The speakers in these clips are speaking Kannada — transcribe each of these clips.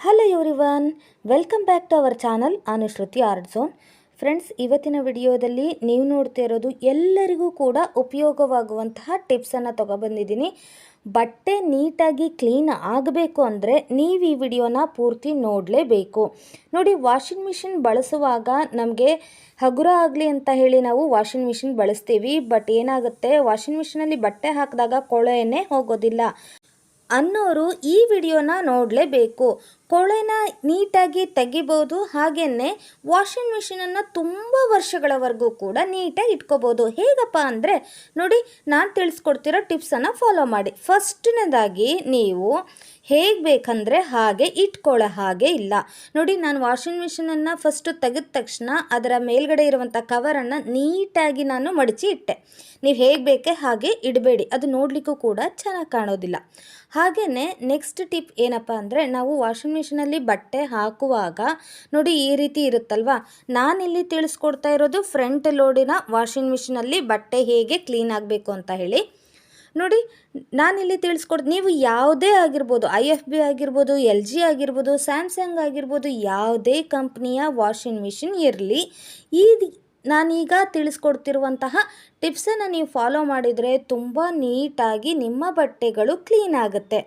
Hello everyone welcome back to our channel Anushruti art zone friends ಇವತ್ತಿನ ವಿಡಿಯೋದಲ್ಲಿ ನೀವು ನೋಡ್ತಾ ಇರೋದು ಎಲ್ಲರಿಗೂ ಕೂಡ ಉಪಯೋಗವಾಗುವಂತಹ ಟಿಪ್ಸನ್ನು ತೊಗೊಬಂದಿದ್ದೀನಿ ಬಟ್ಟೆ ನೀಟಾಗಿ ಕ್ಲೀನ್ ಆಗಬೇಕು ಅಂದರೆ ನೀವು ಈ ವಿಡಿಯೋನ ಪೂರ್ತಿ ನೋಡಲೇಬೇಕು. ನೋಡಿ ವಾಷಿಂಗ್ ಮಿಷಿನ್ ಬಳಸುವಾಗ ನಮಗೆ ಹಗುರ ಆಗಲಿ ಅಂತ ಹೇಳಿ ನಾವು ವಾಷಿಂಗ್ ಮಿಷಿನ್ ಬಳಸ್ತೀವಿ. ಬಟ್ ಏನಾಗುತ್ತೆ ವಾಷಿಂಗ್ ಮಿಷಿನಲ್ಲಿ ಬಟ್ಟೆ ಹಾಕಿದಾಗ ಕೊಳೆನೇ ಹೋಗೋದಿಲ್ಲ ಅನ್ನೋರು ಈ ವಿಡಿಯೋನ ನೋಡಲೇಬೇಕು. ಕೊಳೆನ ನೀಟಾಗಿ ತೆಗಿಬೋದು ಹಾಗೆಯೇ ವಾಷಿಂಗ್ ಮಿಷಿನನ್ನು ತುಂಬ ವರ್ಷಗಳವರೆಗೂ ಕೂಡ ನೀಟಾಗಿ ಇಟ್ಕೋಬೋದು. ಹೇಗಪ್ಪ ಅಂದರೆ, ನೋಡಿ, ನಾನು ತಿಳಿಸ್ಕೊಡ್ತಿರೋ ಟಿಪ್ಸನ್ನು ಫಾಲೋ ಮಾಡಿ. ಫಸ್ಟ್ನೇದಾಗಿ ನೀವು ಹೇಗೆ ಬೇಕಂದರೆ ಹಾಗೆ ಇಟ್ಕೊಳ್ಳೋ ಹಾಗೆ ಇಲ್ಲ. ನೋಡಿ, ನಾನು ವಾಷಿಂಗ್ ಮಿಷಿನನ್ನು ಫಸ್ಟು ತೆಗೆದ ತಕ್ಷಣ ಅದರ ಮೇಲ್ಗಡೆ ಇರುವಂಥ ಕವರನ್ನು ನೀಟಾಗಿ ನಾನು ಮಡಚಿ ಇಟ್ಟೆ. ನೀವು ಹೇಗೆ ಬೇಕೆ ಹಾಗೆ ಇಡಬೇಡಿ. ಅದು ನೋಡಲಿಕ್ಕೂ ಕೂಡ ಚೆನ್ನಾಗಿ ಕಾಣೋದಿಲ್ಲ. ಹಾಗೆಯೇ ನೆಕ್ಸ್ಟ್ ಟಿಪ್ ಏನಪ್ಪ ಅಂದರೆ, ನಾವು ವಾಷಿಂಗ್ ಮಿಷಿನಲ್ಲಿ ಬಟ್ಟೆ ಹಾಕುವಾಗ ನೋಡಿ ಈ ರೀತಿ ಇರುತ್ತಲ್ವಾ? ನಾನಿಲ್ಲಿ ತಿಳಿಸ್ಕೊಡ್ತಾ ಇರೋದು ಫ್ರಂಟ್ ಲೋಡಿನ ವಾಷಿಂಗ್ ಮಿಷಿನಲ್ಲಿ ಬಟ್ಟೆ ಹೇಗೆ ಕ್ಲೀನ್ ಆಗಬೇಕು ಅಂತ ಹೇಳಿ. ನೋಡಿ, ನಾನಿಲ್ಲಿ ತಿಳಿಸ್ಕೊಡ್ತೀನಿ ನೀವು ಯಾವುದೇ ಆಗಿರ್ಬೋದು, ಐ ಎಫ್ ಬಿ ಆಗಿರ್ಬೋದು, ಎಲ್ ಜಿ ಆಗಿರ್ಬೋದು, ಸ್ಯಾಮ್ಸಂಗ್ ಆಗಿರ್ಬೋದು, ಯಾವುದೇ ಕಂಪ್ನಿಯ ವಾಷಿಂಗ್ ಮಿಷಿನ್ ಇರಲಿ, ಈ ನಾನೀಗ ತಿಳಿಸ್ಕೊಡ್ತಿರುವಂತಹ ಟಿಪ್ಸನ್ನು ನೀವು ಫಾಲೋ ಮಾಡಿದರೆ ತುಂಬ ನೀಟಾಗಿ ನಿಮ್ಮ ಬಟ್ಟೆಗಳು ಕ್ಲೀನ್ ಆಗುತ್ತೆ.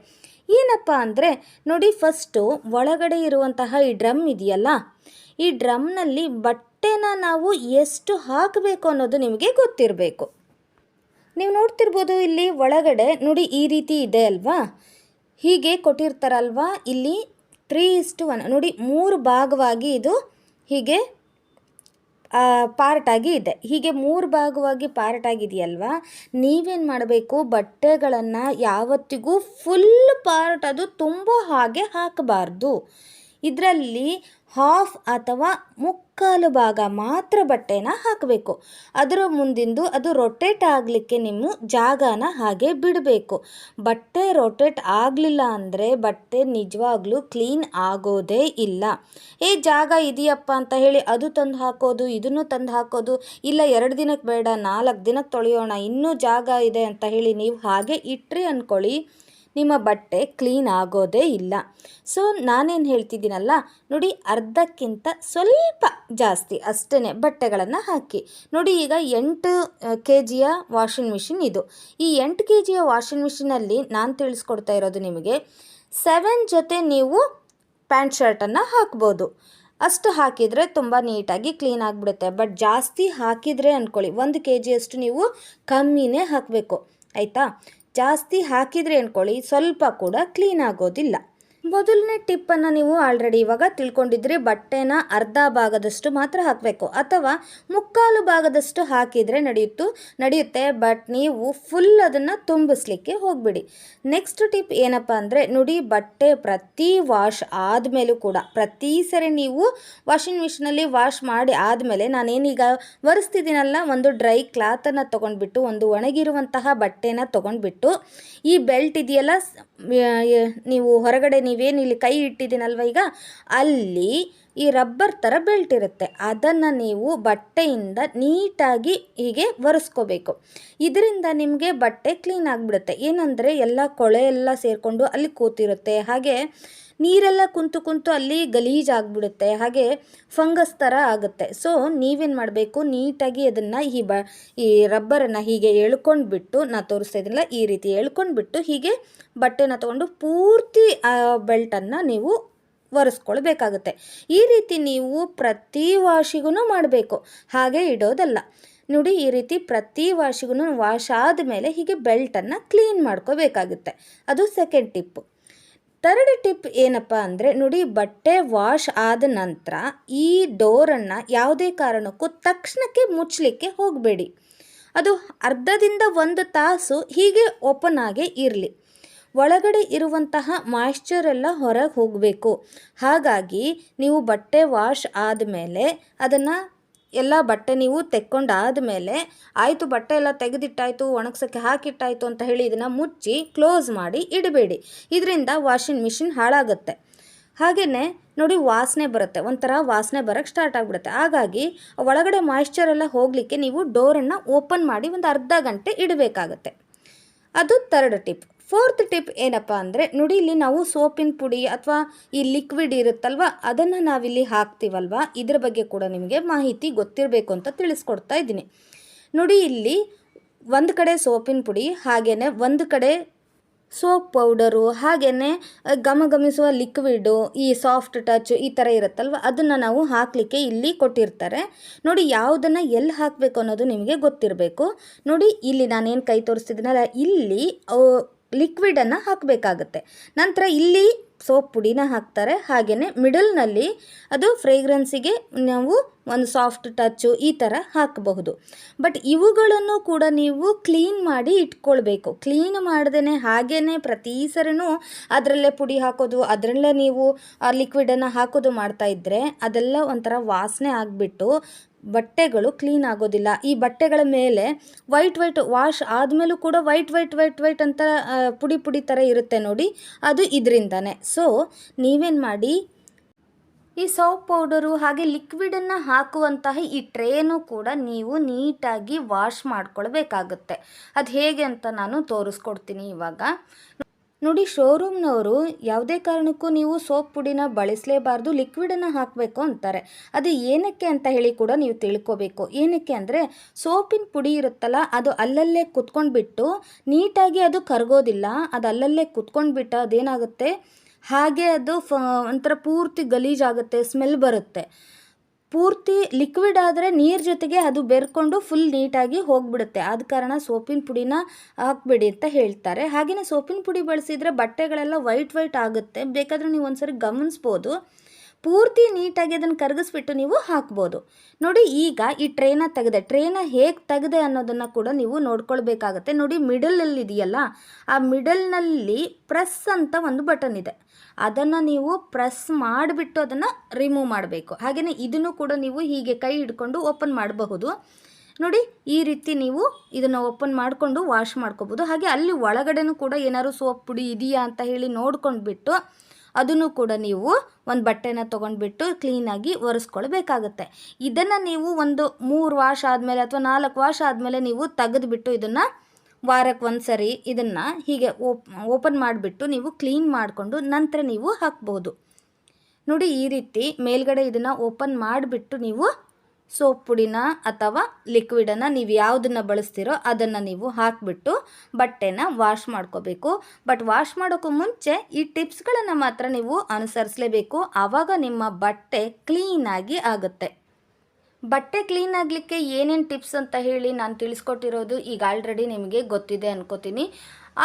ಏನಪ್ಪ ಅಂದರೆ, ನೋಡಿ ಫಸ್ಟು ಒಳಗಡೆ ಇರುವಂತಹ ಈ ಡ್ರಮ್ ಇದೆಯಲ್ಲ, ಈ ಡ್ರಮ್ನಲ್ಲಿ ಬಟ್ಟೆನ ನಾವು ಎಷ್ಟು ಹಾಕಬೇಕು ಅನ್ನೋದು ನಿಮಗೆ ಗೊತ್ತಿರಬೇಕು. ನೀವು ನೋಡ್ತಿರ್ಬೋದು ಇಲ್ಲಿ ಒಳಗಡೆ ನೋಡಿ ಈ ರೀತಿ ಇದೆ ಅಲ್ವಾ? ಹೀಗೆ ಕೊಟ್ಟಿರ್ತಾರಲ್ವಾ? ಇಲ್ಲಿ ತ್ರೀ ಇಸ್ಟು ಒನ್ ನೋಡಿ ಮೂರು ಭಾಗವಾಗಿ ಇದು ಹೀಗೆ ಪಾರ್ಟಾಗಿ ಇದೆ. ಹೀಗೆ ಮೂರು ಭಾಗವಾಗಿ ಪಾರ್ಟ್ ಆಗಿದೆಯಲ್ವಾ ನೀವೇನು ಮಾಡಬೇಕು? ಬಟ್ಟೆಗಳನ್ನು ಯಾವತ್ತಿಗೂ ಫುಲ್ ಪಾರ್ಟ್ ಅದು ತುಂಬ ಹಾಗೆ ಹಾಕಬಾರ್ದು. ಇದರಲ್ಲಿ ಹಾಫ್ ಅಥವಾ ಮುಕ್ಕಾಲು ಭಾಗ ಮಾತ್ರ ಬಟ್ಟೆನ ಹಾಕಬೇಕು. ಅದರ ಮುಂದಿಂದು ಅದು ರೊಟೇಟ್ ಆಗಲಿಕ್ಕೆ ನಿಮ್ಮ ಜಾಗನ ಹಾಗೆ ಬಿಡಬೇಕು. ಬಟ್ಟೆ ರೊಟೇಟ್ ಆಗಲಿಲ್ಲ ಅಂದರೆ ಬಟ್ಟೆ ನಿಜವಾಗ್ಲೂ ಕ್ಲೀನ್ ಆಗೋದೇ ಇಲ್ಲ. ಏ, ಜಾಗ ಇದೆಯಪ್ಪ ಅಂತ ಹೇಳಿ ಅದು ತಂದು ಹಾಕೋದು, ಇದನ್ನು ತಂದು ಹಾಕೋದು, ಇಲ್ಲ ಎರಡು ದಿನಕ್ಕೆ ಬೇಡ, ನಾಲ್ಕು ದಿನಕ್ಕೆ ತೊಳೆಯೋಣ, ಇನ್ನೂ ಜಾಗ ಇದೆ ಅಂತ ಹೇಳಿ ನೀವು ಹಾಗೆ ಇಟ್ಟರೆ ಅಂದ್ಕೊಳ್ಳಿ ನಿಮ್ಮ ಬಟ್ಟೆ ಕ್ಲೀನ್ ಆಗೋದೇ ಇಲ್ಲ. ಸೊ, ನಾನೇನು ಹೇಳ್ತಿದ್ದೀನಲ್ಲ, ನೋಡಿ ಅರ್ಧಕ್ಕಿಂತ ಸ್ವಲ್ಪ ಜಾಸ್ತಿ ಅಷ್ಟೇ ಬಟ್ಟೆಗಳನ್ನು ಹಾಕಿ. ನೋಡಿ ಈಗ ಎಂಟು ಕೆ ಜಿಯ ವಾಷಿಂಗ್ ಮಿಷಿನ್ ಇದು. ಈ ಎಂಟು ಕೆ ಜಿಯ ವಾಷಿಂಗ್ ಮಿಷಿನಲ್ಲಿ ನಾನು ತಿಳಿಸ್ಕೊಡ್ತಾ ಇರೋದು ನಿಮಗೆ, ಸೆವೆನ್ ಜೊತೆ ನೀವು ಪ್ಯಾಂಟ್ ಶರ್ಟನ್ನು ಹಾಕ್ಬೋದು. ಅಷ್ಟು ಹಾಕಿದರೆ ತುಂಬ ನೀಟಾಗಿ ಕ್ಲೀನ್ ಆಗಿಬಿಡುತ್ತೆ. ಬಟ್ ಜಾಸ್ತಿ ಹಾಕಿದರೆ ಅಂದ್ಕೊಳ್ಳಿ ಒಂದು ಕೆ ಜಿಯಷ್ಟು ನೀವು ಕಮ್ಮಿನೇ ಹಾಕಬೇಕು. ಆಯಿತಾ? ಜಾಸ್ತಿ ಹಾಕಿದರೆ ಅಂದ್ಕೊಳ್ಳಿ ಸ್ವಲ್ಪ ಕೂಡ ಕ್ಲೀನ್ ಆಗೋದಿಲ್ಲ. ಮೊದಲನೇ ಟಿಪ್ಪನ್ನು ನೀವು ಆಲ್ರೆಡಿ ಇವಾಗ ತಿಳ್ಕೊಂಡಿದ್ರಿ ಬಟ್ಟೆನ ಅರ್ಧ ಭಾಗದಷ್ಟು ಮಾತ್ರ ಹಾಕಬೇಕು. ಅಥವಾ ಮುಕ್ಕಾಲು ಭಾಗದಷ್ಟು ಹಾಕಿದರೆ ನಡೆಯುತ್ತು, ನಡೆಯುತ್ತೆ. ಬಟ್ ನೀವು ಫುಲ್ ಅದನ್ನು ತುಂಬಿಸ್ಲಿಕ್ಕೆ ಹೋಗಬೇಡಿ. ನೆಕ್ಸ್ಟ್ ಟಿಪ್ ಏನಪ್ಪ ಅಂದರೆ, ನುಡಿ ಬಟ್ಟೆ ಪ್ರತಿ ವಾಶ್ ಆದಮೇಲೂ ಕೂಡ, ಪ್ರತಿ ಸರಿ ನೀವು ವಾಷಿಂಗ್ ಮಿಷಿನಲ್ಲಿ ವಾಶ್ ಮಾಡಿ ಆದಮೇಲೆ ನಾನೇನೀಗ ಒರೆಸ್ತಿದ್ದೀನಲ್ಲ, ಒಂದು ಡ್ರೈ ಕ್ಲಾತನ್ನು ತೊಗೊಂಡ್ಬಿಟ್ಟು, ಒಂದು ಒಣಗಿರುವಂತಹ ಬಟ್ಟೆನ ತೊಗೊಂಡ್ಬಿಟ್ಟು, ಈ ಬೆಲ್ಟ್ ಇದೆಯಲ್ಲ ನೀವು ಹೊರಗಡೆ ನೀವೇನು ಇಲ್ಲಿ ಕೈ ಇಟ್ಟಿದ್ದೀನಲ್ವ ಈಗ? ಅಲ್ಲಿ ಈ ರಬ್ಬರ್ ಥರ ಬೆಲ್ಟ್ ಇರುತ್ತೆ ಅದನ್ನು ನೀವು ಬಟ್ಟೆಯಿಂದ ನೀಟಾಗಿ ಹೀಗೆ ಒರೆಸ್ಕೋಬೇಕು. ಇದರಿಂದ ನಿಮಗೆ ಬಟ್ಟೆ ಕ್ಲೀನ್ ಆಗಿಬಿಡುತ್ತೆ. ಏನಂದರೆ ಎಲ್ಲ ಕೊಳೆ ಎಲ್ಲ ಸೇರಿಕೊಂಡು ಅಲ್ಲಿ ಕೂತಿರುತ್ತೆ. ಹಾಗೆ ನೀರೆಲ್ಲ ಕುಂತು ಕುಂತು ಅಲ್ಲಿ ಗಲೀಜಾಗ್ಬಿಡುತ್ತೆ ಹಾಗೆ ಫಂಗಸ್ ಥರ ಆಗುತ್ತೆ. ಸೊ, ನೀವೇನು ಮಾಡಬೇಕು? ನೀಟಾಗಿ ಅದನ್ನು ಈ ಬ, ಈ ರಬ್ಬರನ್ನು ಹೀಗೆ ಎಳ್ಕೊಂಡ್ಬಿಟ್ಟು, ನಾ ತೋರಿಸ್ತಾ ಇದ್ದಿಲ್ಲ ಈ ರೀತಿ ಎಳ್ಕೊಂಡ್ಬಿಟ್ಟು ಹೀಗೆ ಬಟ್ಟೆನ ತೊಗೊಂಡು ಪೂರ್ತಿ ಬೆಲ್ಟನ್ನು ನೀವು ಒರೆಸ್ಕೊಳ್ಬೇಕಾಗುತ್ತೆ. ಈ ರೀತಿ ನೀವು ಪ್ರತಿ ವಾಶಿಗೂ ಮಾಡಬೇಕು. ಹಾಗೆ ಇಡೋದಲ್ಲ. ನೋಡಿ, ಈ ರೀತಿ ಪ್ರತಿ ವಾಶಿಗೂ ವಾಶ್ ಆದಮೇಲೆ ಹೀಗೆ ಬೆಲ್ಟನ್ನು ಕ್ಲೀನ್ ಮಾಡ್ಕೋಬೇಕಾಗುತ್ತೆ. ಅದು ಸೆಕೆಂಡ್ ಟಿಪ್ಪು ಥರ್ಡ್ ಟಿಪ್ ಏನಪ್ಪ ಅಂದರೆ, ನೋಡಿ, ಬಟ್ಟೆ ವಾಶ್ ಆದ ನಂತರ ಈ ಡೋರನ್ನು ಯಾವುದೇ ಕಾರಣಕ್ಕೂ ತಕ್ಷಣಕ್ಕೆ ಮುಚ್ಚಲಿಕ್ಕೆ ಹೋಗಬೇಡಿ. ಅದು ಅರ್ಧದಿಂದ ಒಂದು ತಾಸು ಹೀಗೆ ಓಪನ್ ಆಗೇ ಇರಲಿ. ಒಳಗಡೆ ಇರುವಂತಹ ಮಾಯ್ಶ್ಚರ್ ಎಲ್ಲ ಹೊರಗೆ ಹೋಗಬೇಕು. ಹಾಗಾಗಿ ನೀವು ಬಟ್ಟೆ ವಾಶ್ ಆದಮೇಲೆ ಅದನ್ನು ಎಲ್ಲ ಬಟ್ಟೆ ನೀವು ತೆಕ್ಕೊಂಡಾದಮೇಲೆ ಆಯಿತು ಬಟ್ಟೆ ಎಲ್ಲ ತೆಗೆದಿಟ್ಟಾಯಿತು, ಒಣಗ್ಸೋಕ್ಕೆ ಹಾಕಿಟ್ಟಾಯಿತು ಅಂತ ಹೇಳಿ ಇದನ್ನು ಮುಚ್ಚಿ ಕ್ಲೋಸ್ ಮಾಡಿ ಇಡಬೇಡಿ. ಇದರಿಂದ ವಾಷಿಂಗ್ ಮಿಷಿನ್ ಹಾಳಾಗುತ್ತೆ. ಹಾಗೆಯೇ ನೋಡಿ ವಾಸನೆ ಬರುತ್ತೆ, ಒಂಥರ ವಾಸನೆ ಬರೋಕ್ಕೆ ಸ್ಟಾರ್ಟ್ ಆಗಿಬಿಡುತ್ತೆ. ಹಾಗಾಗಿ ಒಳಗಡೆ ಮಾಯಿಶ್ಚರ್ ಎಲ್ಲ ಹೋಗಲಿಕ್ಕೆ ನೀವು ಡೋರನ್ನು ಓಪನ್ ಮಾಡಿ ಒಂದು ಅರ್ಧ ಗಂಟೆ ಇಡಬೇಕಾಗತ್ತೆ. ಅದು ಥರ್ಡ್ ಟಿಪ್ ಫೋರ್ತ್ ಟಿಪ್ ಏನಪ್ಪ ಅಂದರೆ, ನೋಡಿ ಇಲ್ಲಿ ನಾವು ಸೋಪಿನ ಪುಡಿ ಅಥವಾ ಈ ಲಿಕ್ವಿಡ್ ಇರುತ್ತಲ್ವ, ಅದನ್ನು ನಾವಿಲ್ಲಿ ಹಾಕ್ತೀವಲ್ವ, ಇದ್ರ ಬಗ್ಗೆ ಕೂಡ ನಿಮಗೆ ಮಾಹಿತಿ ಗೊತ್ತಿರಬೇಕು ಅಂತ ತಿಳಿಸ್ಕೊಡ್ತಾ ಇದ್ದೀನಿ. ನೋಡಿ ಇಲ್ಲಿ ಒಂದು ಕಡೆ ಸೋಪಿನ ಪುಡಿ ಹಾಗೇ ಒಂದು ಕಡೆ ಸೋಪ್ ಪೌಡರು ಹಾಗೇ ಗಮಗಮಿಸುವ ಲಿಕ್ವಿಡು ಈ ಸಾಫ್ಟ್ ಟಚ್ ಈ ಥರ ಇರುತ್ತಲ್ವ, ಅದನ್ನು ನಾವು ಹಾಕಲಿಕ್ಕೆ ಇಲ್ಲಿ ಕೊಟ್ಟಿರ್ತಾರೆ. ನೋಡಿ ಯಾವುದನ್ನು ಎಲ್ಲಿ ಹಾಕಬೇಕು ಅನ್ನೋದು ನಿಮಗೆ ಗೊತ್ತಿರಬೇಕು. ನೋಡಿ ಇಲ್ಲಿ ನಾನೇನು ಕೈ ತೋರಿಸ್ತಿದ್ದೀನಲ್ಲ, ಇಲ್ಲಿ ಲಿಕ್ವಿಡನ್ನು ಹಾಕಬೇಕಾಗತ್ತೆ. ನಂತರ ಇಲ್ಲಿ ಸೋಪ್ ಪುಡಿನ ಹಾಕ್ತಾರೆ. ಹಾಗೆಯೇ ಮಿಡಲ್ನಲ್ಲಿ ಅದು ಫ್ರೇಗ್ರೆನ್ಸಿಗೆ ನಾವು ಒಂದು ಸಾಫ್ಟ್ ಟಚ್ಚು ಈ ಥರ ಹಾಕಬಹುದು. ಬಟ್ ಇವುಗಳನ್ನು ಕೂಡ ನೀವು ಕ್ಲೀನ್ ಮಾಡಿ ಇಟ್ಕೊಳ್ಬೇಕು. ಕ್ಲೀನ್ ಮಾಡ್ದೇ ಹಾಗೇ ಪ್ರತಿ ಸರಿನೂ ಅದರಲ್ಲೇ ಪುಡಿ ಹಾಕೋದು, ಅದರಲ್ಲೇ ನೀವು ಲಿಕ್ವಿಡನ್ನು ಹಾಕೋದು ಮಾಡ್ತಾ ಇದ್ದರೆ ಅದೆಲ್ಲ ಒಂಥರ ವಾಸನೆ ಆಗಿಬಿಟ್ಟು ಬಟ್ಟೆಗಳು ಕ್ಲೀನ್ ಆಗೋದಿಲ್ಲ. ಈ ಬಟ್ಟೆಗಳ ಮೇಲೆ ವೈಟ್ ವೈಟ್ ವಾಶ್ ಆದಮೇಲೂ ಕೂಡ ವೈಟ್ ವೈಟ್ ವೈಟ್ ವೈಟ್ ಅಂತ ಪುಡಿ ಪುಡಿ ಥರ ಇರುತ್ತೆ ನೋಡಿ. ಅದು ಇದರಿಂದನೇ. ಸೊ, ನೀವೇನು ಮಾಡಿ ಈ ಸೋಪ್ ಪೌಡರು ಹಾಗೆ ಲಿಕ್ವಿಡನ್ನು ಹಾಕುವಂತಹ ಈ ಟ್ರೇನು ಕೂಡ ನೀವು ನೀಟಾಗಿ ವಾಶ್ ಮಾಡ್ಕೊಳ್ಬೇಕಾಗುತ್ತೆ. ಅದು ಹೇಗೆ ಅಂತ ನಾನು ತೋರಿಸ್ಕೊಡ್ತೀನಿ ಇವಾಗ. ನೋಡಿ ಶೋರೂಮ್ನವರು ಯಾವುದೇ ಕಾರಣಕ್ಕೂ ನೀವು ಸೋಪ್ ಪುಡಿನ ಬಳಸಲೇಬಾರ್ದು ಲಿಕ್ವಿಡನ್ನು ಹಾಕಬೇಕು ಅಂತಾರೆ. ಅದು ಏನಕ್ಕೆ ಅಂತ ಹೇಳಿ ಕೂಡ ನೀವು ತಿಳ್ಕೊಬೇಕು. ಏನಕ್ಕೆ ಅಂದರೆ ಸೋಪಿನ ಪುಡಿ ಇರುತ್ತಲ್ಲ, ಅದು ಅಲ್ಲಲ್ಲೇ ಕುತ್ಕೊಂಡ್ಬಿಟ್ಟು ನೀಟಾಗಿ ಅದು ಕರಗೋದಿಲ್ಲ, ಅದು ಅಲ್ಲಲ್ಲೇ ಕುತ್ಕೊಂಡ್ಬಿಟ್ಟು ಅದೇನಾಗುತ್ತೆ? ಹಾಗೆ ಅದು ಫ, ಒಂಥರ ಪೂರ್ತಿ ಗಲೀಜಾಗುತ್ತೆ ಸ್ಮೆಲ್ ಬರುತ್ತೆ. ಪೂರ್ತಿ ಲಿಕ್ವಿಡ್ ಆದರೆ ನೀರು ಜೊತೆಗೆ ಅದು ಬೆರ್ಕೊಂಡು ಫುಲ್ ನೀಟಾಗಿ ಹೋಗ್ಬಿಡುತ್ತೆ. ಆದ ಕಾರಣ ಸೋಪಿನ ಪುಡಿನ ಹಾಕ್ಬೇಡಿ ಅಂತ ಹೇಳ್ತಾರೆ. ಹಾಗೆಯೇ ಸೋಪಿನ ಪುಡಿ ಬಳಸಿದರೆ ಬಟ್ಟೆಗಳೆಲ್ಲ ವೈಟ್ ವೈಟ್ ಆಗುತ್ತೆ. ಬೇಕಾದರೆ ನೀವು ಒಂದ್ಸರಿ ಗಮನಿಸ್ಬೋದು. ಪೂರ್ತಿ ನೀಟಾಗಿ ಅದನ್ನು ಕರಗಿಸ್ಬಿಟ್ಟು ನೀವು ಹಾಕ್ಬೋದು. ನೋಡಿ ಈಗ ಈ ಟ್ರೇನ ತೆಗೆದೆ ಟ್ರೇನ ಹೇಗೆ ತೆಗೆದೆ ಅನ್ನೋದನ್ನು ಕೂಡ ನೀವು ನೋಡ್ಕೊಳ್ಬೇಕಾಗತ್ತೆ. ನೋಡಿ ಮಿಡಲಲ್ಲಿ ಇದೆಯಲ್ಲ ಆ ಮಿಡಲ್ನಲ್ಲಿ ಪ್ರೆಸ್ ಅಂತ ಒಂದು ಬಟನ್ ಇದೆ. ಅದನ್ನು ನೀವು ಪ್ರೆಸ್ ಮಾಡಿಬಿಟ್ಟು ಅದನ್ನು ರಿಮೂವ್ ಮಾಡಬೇಕು. ಹಾಗೆಯೇ ಇದನ್ನು ಕೂಡ ನೀವು ಹೀಗೆ ಕೈ ಹಿಡ್ಕೊಂಡು ಓಪನ್ ಮಾಡಬಹುದು. ನೋಡಿ ಈ ರೀತಿ ನೀವು ಇದನ್ನು ಓಪನ್ ಮಾಡಿಕೊಂಡು ವಾಶ್ ಮಾಡ್ಕೋಬೋದು. ಹಾಗೆ ಅಲ್ಲಿ ಒಳಗಡೆನೂ ಕೂಡ ಏನಾದ್ರು ಸೋಪ್ ಪುಡಿ ಇದೆಯಾ ಅಂತ ಹೇಳಿ ನೋಡ್ಕೊಂಡ್ಬಿಟ್ಟು ಅದನ್ನು ಕೂಡ ನೀವು ಒಂದು ಬಟ್ಟೆನ ತೊಗೊಂಡ್ಬಿಟ್ಟು ಕ್ಲೀನಾಗಿ ಒರೆಸ್ಕೊಳ್ಬೇಕಾಗತ್ತೆ. ಇದನ್ನು ನೀವು ಒಂದು ಮೂರು ವಾಶ್ ಆದಮೇಲೆ ಅಥವಾ ನಾಲ್ಕು ವಾಶ್ ಆದಮೇಲೆ ನೀವು ತೆಗೆದುಬಿಟ್ಟು ಇದನ್ನು ವಾರಕ್ಕೆ ಒಂದು ಸರಿ ಇದನ್ನು ಹೀಗೆ ಓಪ್, ಓಪನ್ ಮಾಡಿಬಿಟ್ಟು ನೀವು ಕ್ಲೀನ್ ಮಾಡಿಕೊಂಡು ನಂತರ ನೀವು ಹಾಕ್ಬೋದು. ನೋಡಿ ಈ ರೀತಿ ಮೇಲ್ಗಡೆ ಇದನ್ನು ಓಪನ್ ಮಾಡಿಬಿಟ್ಟು ನೀವು ಸೋಪ್ ಪುಡಿನ ಅಥವಾ ಲಿಕ್ವಿಡನ್ನು ನೀವು ಯಾವುದನ್ನು ಬಳಸ್ತೀರೋ ಅದನ್ನು ನೀವು ಹಾಕಿಬಿಟ್ಟು ಬಟ್ಟೆನ ವಾಶ್ ಮಾಡ್ಕೋಬೇಕು. ಬಟ್ ವಾಶ್ ಮಾಡೋಕ್ಕೂ ಮುಂಚೆ ಈ ಟಿಪ್ಸ್ಗಳನ್ನು ಮಾತ್ರ ನೀವು ಅನುಸರಿಸಲೇಬೇಕು. ಆವಾಗ ನಿಮ್ಮ ಬಟ್ಟೆ ಕ್ಲೀನಾಗಿ ಆಗುತ್ತೆ. ಬಟ್ಟೆ ಕ್ಲೀನ್ ಆಗಲಿಕ್ಕೆ ಏನೇನು ಟಿಪ್ಸ್ ಅಂತ ಹೇಳಿ ನಾನು ತಿಳಿಸ್ಕೊಟ್ಟಿರೋದು ಈಗ ಆಲ್ರೆಡಿ ನಿಮಗೆ ಗೊತ್ತಿದೆ ಅನ್ಕೋತೀನಿ.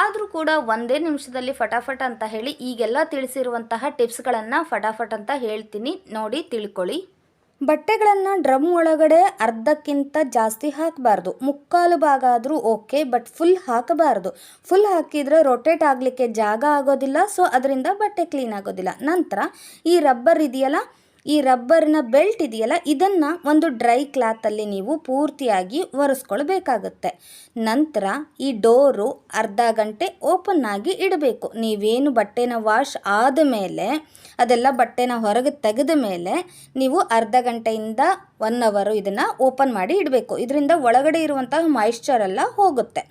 ಆದರೂ ಕೂಡ ಒಂದೇ ನಿಮಿಷದಲ್ಲಿ ಫಟಾಫಟ್ ಅಂತ ಹೇಳಿ ಈಗೆಲ್ಲ ತಿಳಿಸಿರುವಂತಹ ಟಿಪ್ಸ್ಗಳನ್ನು ಫಟಾಫಟ್ ಅಂತ ಹೇಳ್ತೀನಿ. ನೋಡಿ, ತಿಳ್ಕೊಳ್ಳಿ. ಬಟ್ಟೆಗಳನ್ನು ಡ್ರಮ್ ಒಳಗಡೆ ಅರ್ಧಕ್ಕಿಂತ ಜಾಸ್ತಿ ಹಾಕಬಾರ್ದು. ಮುಕ್ಕಾಲು ಭಾಗ ಆದರೂ ಓಕೆ, ಬಟ್ ಫುಲ್ ಹಾಕಬಾರ್ದು. ಫುಲ್ ಹಾಕಿದರೆ ರೊಟೇಟ್ ಆಗಲಿಕ್ಕೆ ಜಾಗ ಆಗೋದಿಲ್ಲ ಸೊ ಅದರಿಂದ ಬಟ್ಟೆ ಕ್ಲೀನ್ ಆಗೋದಿಲ್ಲ. ನಂತರ ಈ ರಬ್ಬರ್ ಇದೆಯಲ್ಲ ಈ ರಬ್ಬರ್ನ ಬೆಲ್ಟ್ ಇದೆಯಲ್ಲ, ಇದನ್ನು ಒಂದು ಡ್ರೈ ಕ್ಲಾತಲ್ಲಿ ನೀವು ಪೂರ್ತಿಯಾಗಿ ಒರೆಸ್ಕೊಳ್ಬೇಕಾಗುತ್ತೆ. ನಂತರ ಈ ಡೋರು ಅರ್ಧ ಗಂಟೆ ಓಪನ್ ಆಗಿ ಇಡಬೇಕು. ನೀವೇನು ಬಟ್ಟೆನ ವಾಶ್ ಆದ ಮೇಲೆ, ಅದೆಲ್ಲ ಬಟ್ಟೆನ ಹೊರಗೆ ತೆಗೆದ ಮೇಲೆ ನೀವು ಅರ್ಧ ಗಂಟೆಯಿಂದ ಒನ್ ಅವರು ಇದನ್ನು ಓಪನ್ ಮಾಡಿ ಇಡಬೇಕು. ಇದರಿಂದ ಒಳಗಡೆ ಇರುವಂತಹ ಮಾಯಿಶ್ಚರ್ ಎಲ್ಲ ಹೋಗುತ್ತೆ.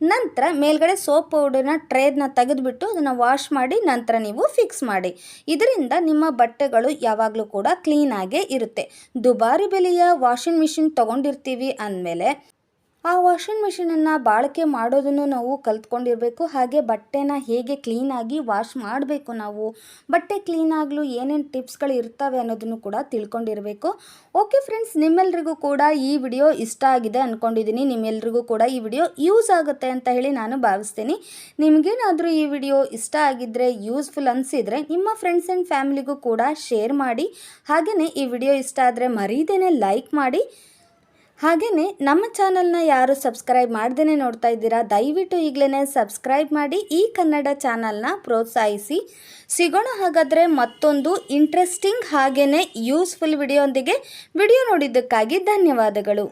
ನಂತರ ಮೇಲ್ಗಡೆ ಸೋಪ್ ಪೌಡರ್ನ ಟ್ರೇನ ತೆಗೆದುಬಿಟ್ಟು ಅದನ್ನು ವಾಶ್ ಮಾಡಿ ನಂತರ ನೀವು ಫಿಕ್ಸ್ ಮಾಡಿ. ಇದರಿಂದ ನಿಮ್ಮ ಬಟ್ಟೆಗಳು ಯಾವಾಗಲೂ ಕೂಡ ಕ್ಲೀನಾಗೇ ಇರುತ್ತೆ. ದುಬಾರಿ ಬೆಲೆಯ ವಾಷಿಂಗ್ ಮಿಷಿನ್ ತೊಗೊಂಡಿರ್ತೀವಿ ಅಂದಮೇಲೆ ಆ ವಾಷಿಂಗ್ ಮಿಷಿನನ್ನು ಬಾಳಿಕೆ ಮಾಡೋದನ್ನು ನಾವು ಕಲ್ತ್ಕೊಂಡಿರಬೇಕು. ಹಾಗೆ ಬಟ್ಟೆನ ಹೇಗೆ ಕ್ಲೀನಾಗಿ ವಾಶ್ ಮಾಡಬೇಕು ನಾವು. ಬಟ್ಟೆ ಕ್ಲೀನ್ ಆಗಲು ಏನೇನು ಟಿಪ್ಸ್ಗಳು ಇರ್ತವೆ ಅನ್ನೋದನ್ನು ಕೂಡ ತಿಳ್ಕೊಂಡಿರಬೇಕು. ಓಕೆ ಫ್ರೆಂಡ್ಸ್ ನಿಮ್ಮೆಲ್ರಿಗೂ ಕೂಡ ಈ ವಿಡಿಯೋ ಇಷ್ಟ ಆಗಿದೆ ಅಂದ್ಕೊಂಡಿದ್ದೀನಿ ನಿಮ್ಮೆಲ್ರಿಗೂ ಕೂಡ ಈ ವಿಡಿಯೋ ಯೂಸ್ ಆಗುತ್ತೆ ಅಂತ ಹೇಳಿ ನಾನು ಭಾವಿಸ್ತೀನಿ. ನಿಮಗೇನಾದರೂ ಈ ವಿಡಿಯೋ ಇಷ್ಟ ಆಗಿದ್ದರೆ ಯೂಸ್ಫುಲ್ ಅನಿಸಿದರೆ ನಿಮ್ಮ ಫ್ರೆಂಡ್ಸ್ ಆ್ಯಂಡ್ ಫ್ಯಾಮಿಲಿಗೂ ಕೂಡ ಶೇರ್ ಮಾಡಿ. ಹಾಗೆಯೇ ಈ ವಿಡಿಯೋ ಇಷ್ಟ ಆದರೆ ಮರೀದೇನೆ ಲೈಕ್ ಮಾಡಿ. ಹಾಗೆಯೇ ನಮ್ಮ ಚಾನಲ್ನ ಯಾರು ಸಬ್ಸ್ಕ್ರೈಬ್ ಮಾಡ್ದೇ ನೋಡ್ತಾ ಇದ್ದೀರಾ, ದಯವಿಟ್ಟು ಈಗಲೇ ಸಬ್ಸ್ಕ್ರೈಬ್ ಮಾಡಿ ಈ ಕನ್ನಡ ಚಾನಲ್ನ ಪ್ರೋತ್ಸಾಹಿಸಿ. ಸಿಗೋಣ ಹಾಗಾದರೆ ಮತ್ತೊಂದು ಇಂಟ್ರೆಸ್ಟಿಂಗ್ ಹಾಗೇ ಯೂಸ್ಫುಲ್ ವಿಡಿಯೋಂದಿಗೆ ವಿಡಿಯೋ ನೋಡಿದ್ದಕ್ಕಾಗಿ ಧನ್ಯವಾದಗಳು.